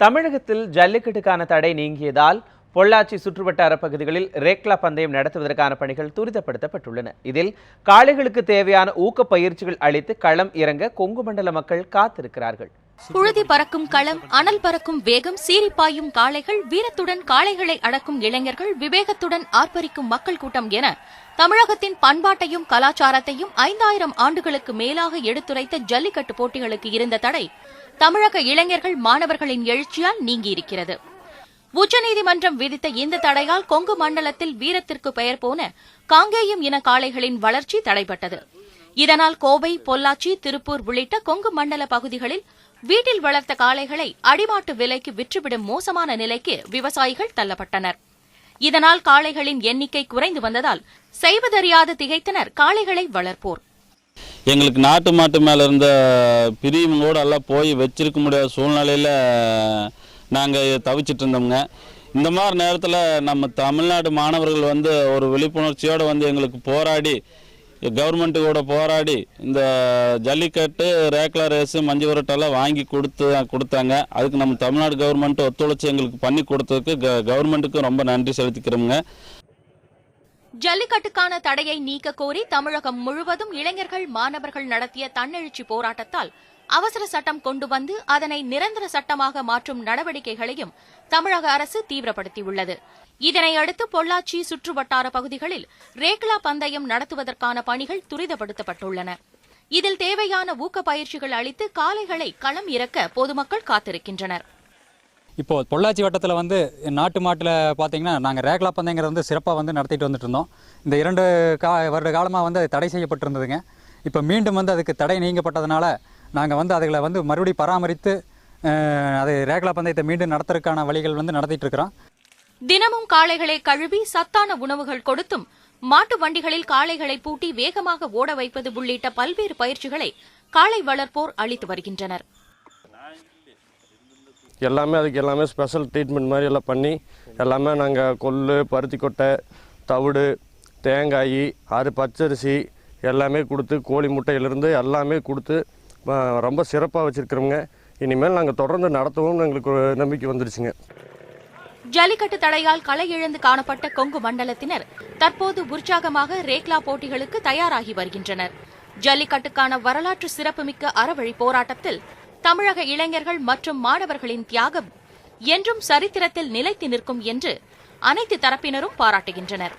தமிழகத்தில் ஜல்லிக்கட்டுக்கான தடை நீங்கியதால் பொள்ளாச்சி சுற்றுவட்டார பகுதிகளில் ரேக்லா பந்தயம் நடத்துவதற்கான பணிகள் துரிதப்படுத்தப்பட்டுள்ளன. இதில் காளைகளுக்கு தேவையான ஊக்க பயிற்சிகள் அளித்து களம் இறங்க கொங்கு மண்டல மக்கள் காத்திருக்கிறார்கள். புழுதி பறக்கும் களம் அனல் பறக்கும் வேகம் சீரிப்பாயும் காளைகள் வீரத்துடன் காளைகளை அடக்கும் இளைஞர்கள் விவேகத்துடன் ஆர்ப்பரிக்கும் மக்கள் கூட்டம் என தமிழகத்தின் பண்பாட்டையும் கலாச்சாரத்தையும் ஐந்தாயிரம் ஆண்டுகளுக்கு மேலாக எடுத்துரைத்த ஜல்லிக்கட்டு போட்டிகளுக்கு இருந்த தடை தமிழக இளைஞர்கள் மாணவர்களின் எழுச்சியால் நீங்கியிருக்கிறது. உச்சநீதிமன்றம் விதித்த இந்த தடையால் கொங்கு மண்டலத்தில் வீரத்திற்கு பெயர் போன காங்கேயம் இன காளைகளின் வளர்ச்சி தடைபட்டது. இதனால் கோவை பொள்ளாச்சி திருப்பூர் உள்ளிட்ட கொங்கு மண்டல பகுதிகளில் வீட்டில் வளர்த்த காளைகளை அடிமாட்டு விலைக்கு விற்றுவிடும் மோசமான நிலைக்கு விவசாயிகள் தள்ளப்பட்டனர். இதனால் காளைகளின் எண்ணிக்கை குறைந்து வந்ததால் செய்வதறியாது திகைத்தனர் காளைகளை வளர்ப்போர். எங்களுக்கு நாட்டு மாட்டு மேலே இருந்த பிரிவும் கூட எல்லாம் போய் வச்சிருக்க முடியாத சூழ்நிலையில் நாங்கள் தவிச்சிட்டு இருந்தோம்ங்க. இந்த மாதிரி நேரத்தில் நம்ம தமிழ்நாடு மாணவர்கள் வந்து ஒரு விழிப்புணர்ச்சியோடு வந்து எங்களுக்கு போராடி கவர்மெண்ட்டு கூட போராடி இந்த ஜல்லிக்கட்டு ரேக்லா ரேஸு மஞ்சு விரட்டெல்லாம் வாங்கி கொடுத்து கொடுத்தாங்க. அதுக்கு நம்ம தமிழ்நாடு கவர்மெண்ட் ஒத்துழைச்சி எங்களுக்கு பண்ணி கொடுத்ததுக்கு க கவர்மெண்ட்டுக்கும் ரொம்ப நன்றி செலுத்திக்கிறோங்க ஜல்லிக்கட்டுக்கான தடையை நீக்க கோரி தமிழகம் முழுவதும் இளைஞர்கள் மாணவர்கள் நடத்திய தன்னெழுச்சி போராட்டத்தால் அவசர சட்டம் கொண்டு வந்து அதனை நிரந்தர சட்டமாக மாற்றும் நடவடிக்கைகளையும் தமிழக அரசு தீவிரப்படுத்தியுள்ளது. இதனையடுத்து பொள்ளாச்சி சுற்றுவட்டார பகுதிகளில் ரேக்லா பந்தயம் நடத்துவதற்கான பணிகள் துரிதப்படுத்தப்பட்டுள்ளன. இதில் தேவையான ஊக்க பயிற்சிகள் அளித்து காளைகளை களம் இறக்க பொதுமக்கள் காத்திருக்கின்றனர். இப்போ பொள்ளாச்சி வட்டத்தில் வந்து நாட்டு மாட்டில் பார்த்தீங்கன்னா நாங்கள் ரேக்லா பந்தயங்கிறது வந்து சிறப்பாக வந்து நடத்திட்டு வந்துட்டு இருந்தோம். இந்த இரண்டு கா வருட காலமாக வந்து அது தடை செய்யப்பட்டிருந்ததுங்க. இப்போ மீண்டும் வந்து அதுக்கு தடை நீங்கப்பட்டதுனால நாங்கள் வந்து அதுகளை வந்து மறுபடியும் பராமரித்து அது ரேக்லா பந்தயத்தை மீண்டும் நடத்துறதுக்கான வழிகள் வந்து நடத்திட்டு இருக்கிறோம். தினமும் காளைகளை கழுவி சத்தான உணவுகள் கொடுத்தும் மாட்டு வண்டிகளில் காளைகளை பூட்டி வேகமாக ஓட வைப்பது உள்ளிட்ட பல்வேறு பயிற்சிகளை காளை வளர்ப்போர் அளித்து வருகின்றனர். எல்லாமே அதுக்கு எல்லாமே ஸ்பெஷல் ட்ரீட்மெண்ட் மாதிரி எல்லாம் பண்ணி எல்லாமே நாங்கள் கொள்ளு பருத்தி கொட்டை தவிடு தேங்காய் ஆறு பச்சரிசி எல்லாமே கொடுத்து கோழி முட்டையிலேருந்து எல்லாமே கொடுத்து ரொம்ப சிறப்பாக வச்சுருக்கிறோங்க இனிமேல் நாங்கள் தொடர்ந்து நடத்தவும் எங்களுக்கு நம்பிக்கை வந்துருச்சுங்க. ஜல்லிக்கட்டு தடையால் களை இழந்து காணப்பட்ட கொங்கு மண்டலத்தினர் தற்போது உற்சாகமாக ரேக்லா போட்டிகளுக்கு தயாராகி வருகின்றனர். ஜல்லிக்கட்டுக்கான வரலாற்று சிறப்புமிக்க அறவழி போராட்டத்தில் தமிழக இளைஞர்கள் மற்றும் மாணவர்களின் தியாகம் என்றும் சரித்திரத்தில் நிலைத்து நிற்கும் என்று அனைத்து தரப்பினரும் பாராட்டுகின்றனர்.